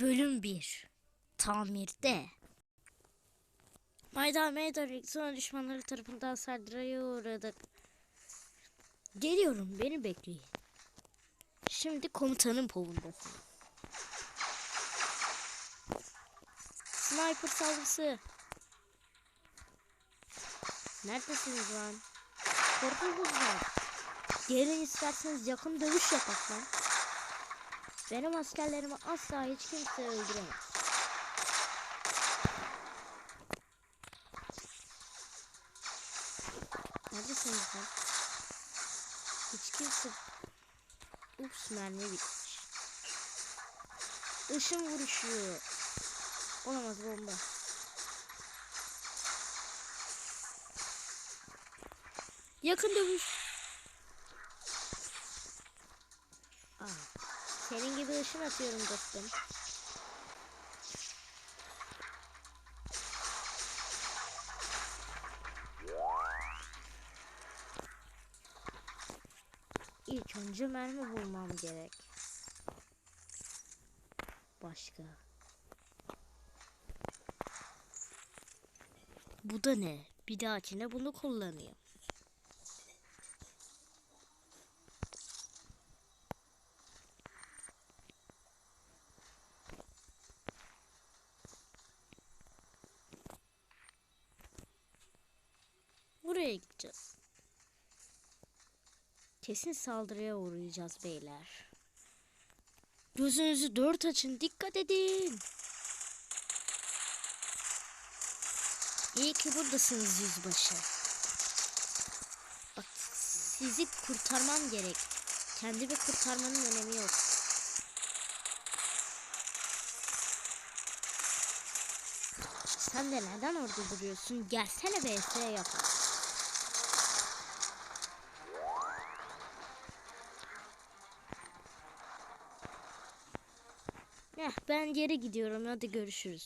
Bölüm 1 Tamirde Mayda Meydan sonra düşmanları tarafından saldırıya uğradık. Geliyorum beni bekleyin. Şimdi komutanın povundasın. Sniper saldırısı. Neredesiniz lan? Korkunuz var. Gelin isterseniz yakın dövüş yapak lan. Benim askerlerimi asla hiç kimse öldüremez. Neredesiniz lan? Hiç kimse... Ups mermi bitmiş. Işın vuruşu. Olamaz bomba. Yakın dövüş. Aa, senin gibi ışın atıyorum dostum. İlk önce mermi bulmam gerek. Başka. Bu da ne? Bir dahakine bunu kullanayım. Buraya gideceğiz. Kesin saldırıya uğrayacağız beyler. Gözünüzü dört açın dikkat edin. İyi ki buradasınız yüzbaşı. Bak sizi kurtarmam gerek. Kendimi kurtarmanın önemi yok. Sen de neden orada duruyorsun? Gelsene vs yapalım. Heh, ben geri gidiyorum. Hadi görüşürüz.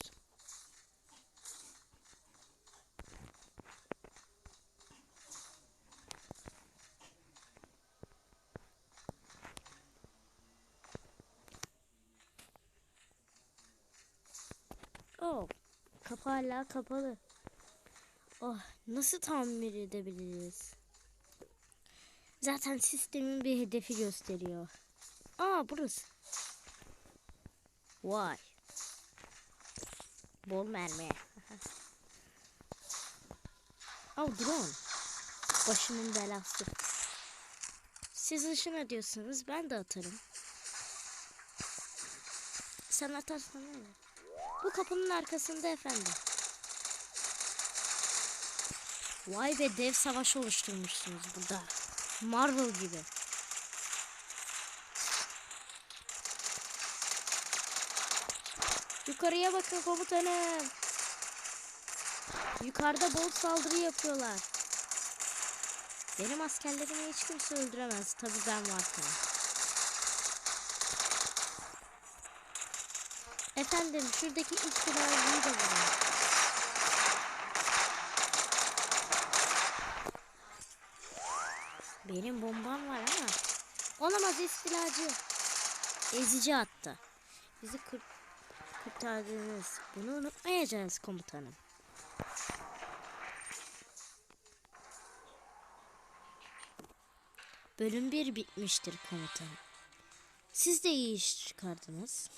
Oh, kapı hala kapalı. Oh, nasıl tamir edebiliriz? Zaten sistemin bir hedefi gösteriyor. Aa, burası. Vay. Bol mermi. Al drone. Başımın belası. Siz ışın ediyorsanız ben de atarım. Sen atarsan öyle. Bu kapının arkasında efendim. Vay be dev savaş oluşturmuşsunuz burada. Marvel gibi. Yukarıya bakın komutanım. Yukarıda bol saldırı yapıyorlar. Benim askerlerimi hiç kimse öldüremez. Tabi ben varken. Efendim şuradaki istilacıyı da vurun. Benim bombam var ama. Olamaz istilacı. Ezici attı. Bizi kır kurtardınız. Bunu unutmayacağız komutanım. Bölüm 1 bitmiştir komutanım. Siz de iyi iş çıkardınız.